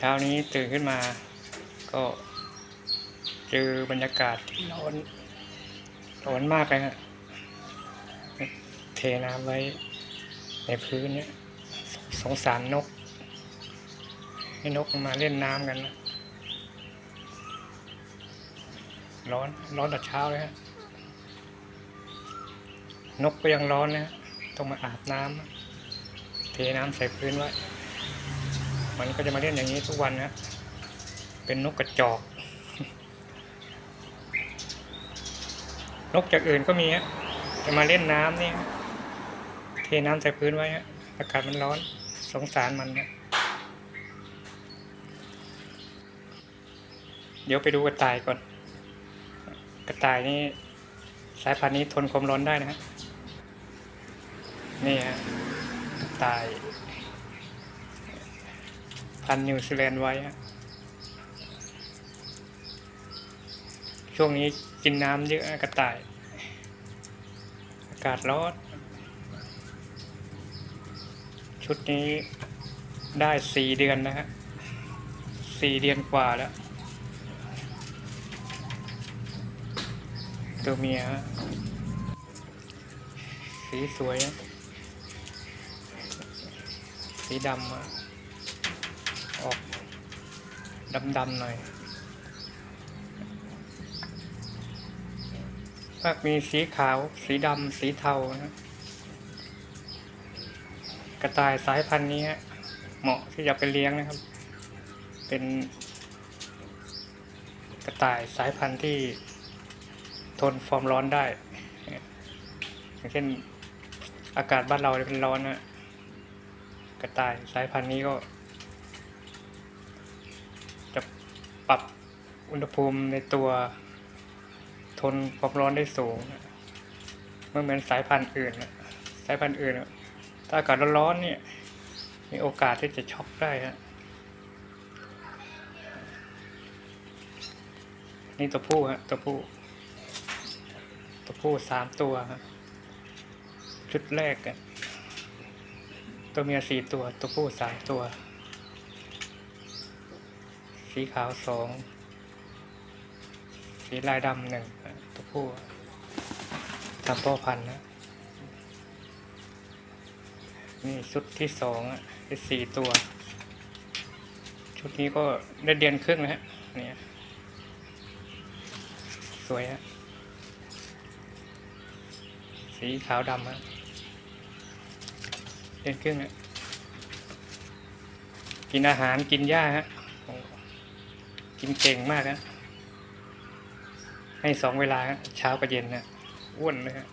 เช้านี้ตื่นขึ้นมา ก็เจอบรรยากาศที่ร้อนร้อนมากเลยฮะเทน้ำไว้ในพื้นเนี่ยสสงสารนก ให้นกมาเล่นน้ำกันนะร้อนร้อนแต่เช้าเลยฮะนกก็ยังร้อนนะต้องมาอาบน้ำเทน้ำใส่พื้นไว้ มันก็จะมาเล่นอย่างนี้ทุกวันนะเป็นนกกระจอก นกจากอื่นก็มีฮะจะมาเล่นน้ำนี่เทน้ำใส่พื้นไว้ฮะอากาศมันร้อนสงสารมันนะเดี๋ยวไปดูกระต่ายก่อน กระต่ายนี่สายพันธุ์นี้ทนความร้อนได้นะฮะนี่ฮะกระต่าย พันนิวซีแลนด์ไว้ฮะช่วงนี้กินน้ำเยอะกระต่าย อากาศร้อนชุดนี้ได้สี่เดือนนะฮะสี่เดือนกว่าแล้วตัวเมียฮะสีสวยนะสีดำอะ ดำๆหน่อยภาคมีสีขาว สีดำ สีเทานะกระต่ายสายพันธุ์นี้ฮะเหมาะที่จะไปเลี้ยงนะครับ เป็นกระต่ายสายพันธุ์ที่ทนความร้อนได้ อย่างเช่นอากาศบ้านเราเป็นร้อนนะกระต่ายสายพันธุ์นี้ก็ จะ ปรับอุณหภูมิในตัว ทนความร้อนได้สูงนะไม่เหมือนสายพันธุ์อื่นสายพันธุ์อื่นถ้าอากาศร้อนๆเนี่ยมีโอกาสที่จะช็อกได้ฮะนี่ตัวผู้ฮะตัวผู้ ตัวผู้สามตัวฮะชุดแรกอะตัวเมียสี่ตัว ตัวผู้สามตัว สีขาวสองสีลายดำหนึ่งตัวผู้ทำพ่อพันธุ์นะนี่ชุดที่สองอะสี่ตัว ชุดนี้ก็ได้เดือนครึ่งแล้วฮะเนี่ยสวยฮะสีขาวดำฮะเดือนครึ่งอะกินอาหารกินหญ้าฮะ กินเก่งมากฮะให้สองเวลาเช้ากับเย็นนะอ้วนเลยฮะ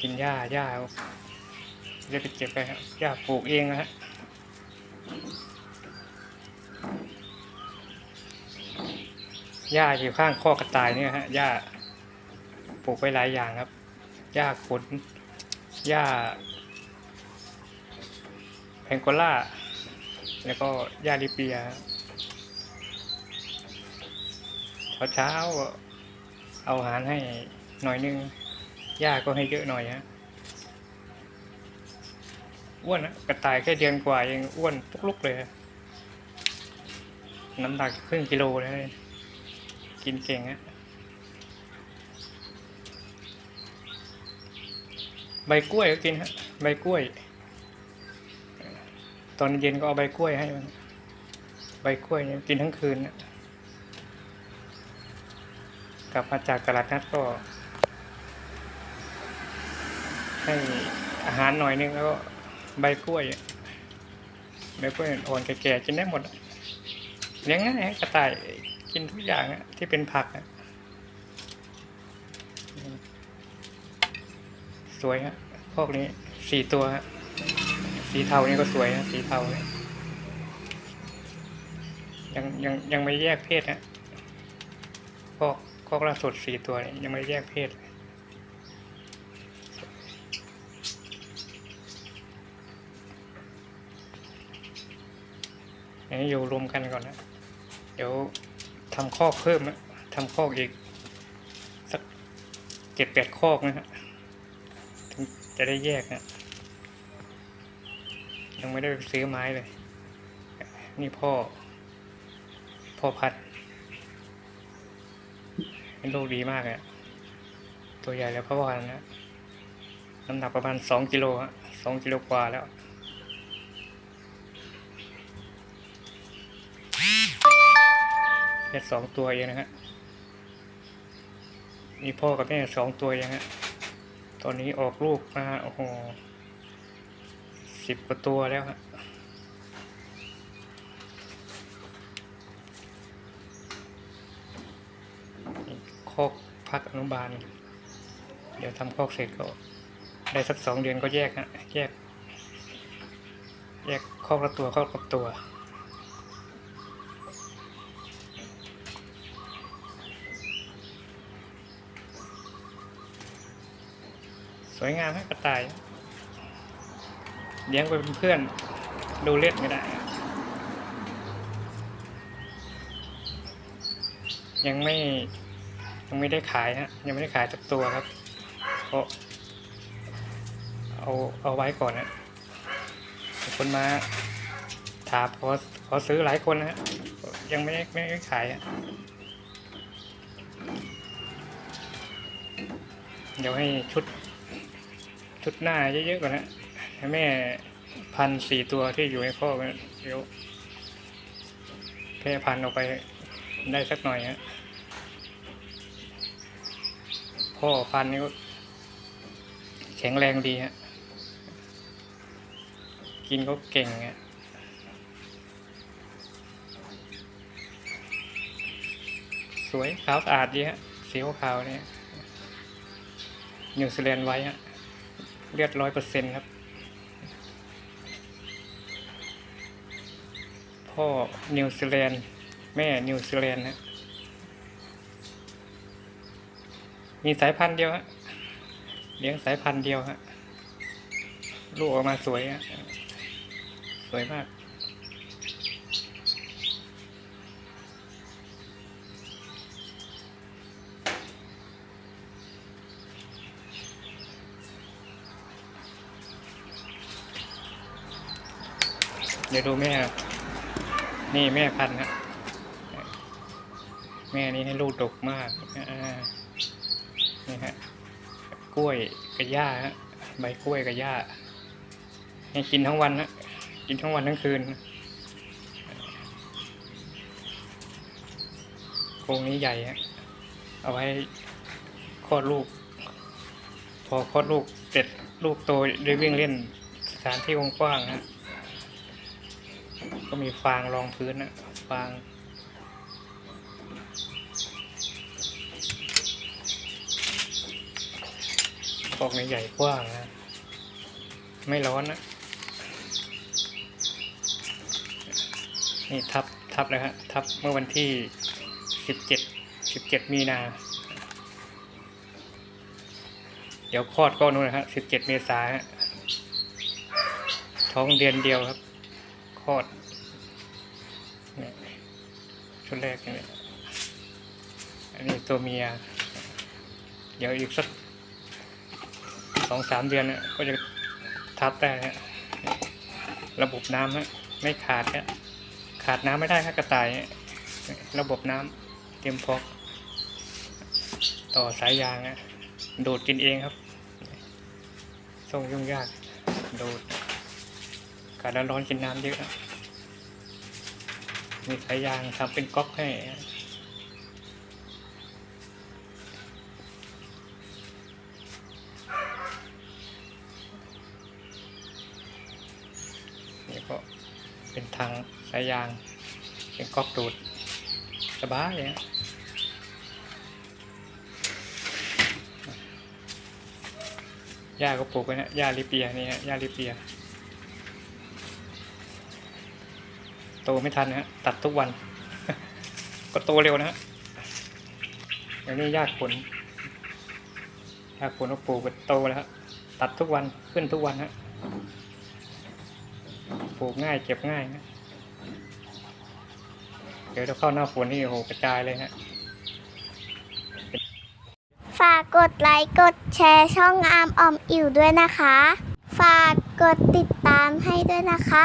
กินหญ้าหญ้าจะไปเก็บไปฮะหญ้าปลูกเองนะฮะหญ้าอยู่ข้างข้อกระต่ายเนี่ยฮะหญ้าปลูกไว้หลายอย่างครับหญ้าขนหญ้า แพงโกล่าแล้วก็ยาลิเปียเช้าเช้าๆเอาอาหารให้หน่อยนึงหญ้าก็ให้เยอะหน่อยฮะอ้วนนะกระต่ายแค่เดือนกว่ายังอ้วนปุกลุกเลย น้ำหนักครึ่งกิโลเลย กินเก่งฮะใบกล้วยก็กินฮะ ใบกล้วย ตอนเย็นก็เอาใบกล้วยให้มัน ใบกล้วยเนี่ยกินทั้งคืนนะกลับมาจากตลาดนัดก็ ให้อาหารหน่อยนึงแล้วก็ใบกล้วยใบกล้วยอ่อนแก่ๆกินได้หมดอะเลี้ยงง่ายกระต่ายกินทุกอย่างที่เป็นผักสวยฮะพวกนี้สี่ตัวฮะ สีเทานี่ก็สวยนะสีเทาเนี่ยยังยังยังไม่แยกเพศนะคอกคอกล่าสุดสี่ตัวเนี่ยยังไม่แยกเพศเลยอันนี้อยู่รวมกันก่อนนะ เดี๋ยวทำคอกเพิ่มนะทำคอกอีก สักเจ็ดแปดคอกนะฮะถึงจะได้แยกนะ ยังไม่ได้ซื้อไม้เลย นี่พ่อ พ่อพัด เป็นลูกดีมากเลยอะตัวใหญ่แล้วพ่อวานนะน้ำหนักประมาณสองกิโลฮะสองกิโลกว่าแล้วแค่สองตัวเองนะฮะ มีพ่อกับแม่สองตัวเองฮะ ตอนนี้ออกลูกมา โอ้โห สิบกว่าตัวแล้วฮะคอกพักอนุบาล เดี๋ยวทำคอกเสร็จก็ ได้สักสองเดือนก็แยกฮะแยก แยกคอกละตัวคอกละตัวสวยงามฮะกระต่าย เลี้ยงไปเป็นเพื่อน ดูเล่นไม่ได้ ยังไม่ยังไม่ได้ขายฮะ ยังไม่ได้ขายสักตัวครับเพราะเอาเอาไว้ก่อนนะคนมาถามขอขอซื้อหลายคนนะฮะยังไม่ได้ไม่ได้ขายฮะเดี๋ยวให้ชุด ชุดหน้าเยอะๆก่อนนะ แม่พันสี่ตัวที่อยู่ในข้อกนเดี๋ยวแพร่พันออกไปได้สักหน่อยฮะพ่อพันนี่ก็แข็งแรงดีฮะ กินก็เก่งฮะสวยขาวสะอาดดีฮะสีขาวเนี่ยนิวซีแลนด์ไว้ฮะเลือดร้อยเปอร์เซ็นต์ครับ พ่อนิวซีแลนด์แม่นิวซีแลนด์ฮะมีสายพันธุ์เดียวฮะเลี้ยงสายพันธุ์เดียวฮะลูกออกมาสวยฮะสวยมาก เดี๋ยวดูแม่ครับ นี่แม่พันธุ์ฮะแม่นี้ให้ลูกดกมากนี่ฮะกล้วยกับหญ้าฮะใบกล้วยกับหญ้าให้กินทั้งวันนะกินทั้งวันทั้งคืนโครงนี้ใหญ่ฮะเอาไว้คลอดลูก พอคลอดลูกเสร็จลูกโตได้วิ่งเล่นสถานที่กว้างๆนะ ก็มีฟางรองพื้นนะฟางพอกในใหญ่กว้างนะ ไม่ร้อนนะ นี่ทับทับแล้วฮะ ทับเมื่อวันที่สิบเจ็ดสิบเจ็ดมีนา เดี๋ยวคลอดก็นู่นนะฮะสิบเจ็ดเมษาฮะ ท้องเดือนเดียวครับ คลอด ชุดแรกเนี่ยอันนี้ตัวเมีย เดี๋ยวอีกสักสองสามเดือนเนี่ยก็จะทับได้ฮะระบบน้ำฮะไม่ขาดฮะขาดน้ำไม่ได้ฮะกระต่าย ระบบน้ำเตรียมพอกต่อสายยางฮะดูดกินเองครับส่งยุ่งยาก โดดอากาศร้อนกินน้ำเยอะ มีสายยางทำเป็นก๊อกให้นี่ก็เป็นทางสายยาง เป็นก๊อกดูดสบายเลยฮะหญ้าก็ปลูกไว้นะหญ้าลิเปียนี่ฮะหญ้าลิเปีย โตไม่ทันนะฮะตัดทุกวัน ก็โตเร็วนะฮะอย่างนี้ยากผลยากผลก็ปลูกก็โตแล้วฮะตัดทุกวันขึ้นทุกวันฮะปลูกง่ายเก็บง่ายนะเดี๋ยวเราเข้าหน้าฝนนี่โอ้โหกระจายเลยฮะฝากกดไลค์กดแชร์ช่องอาร์มออมอิ๋วด้วยนะคะ ฝากกดติดตามให้ด้วยนะคะ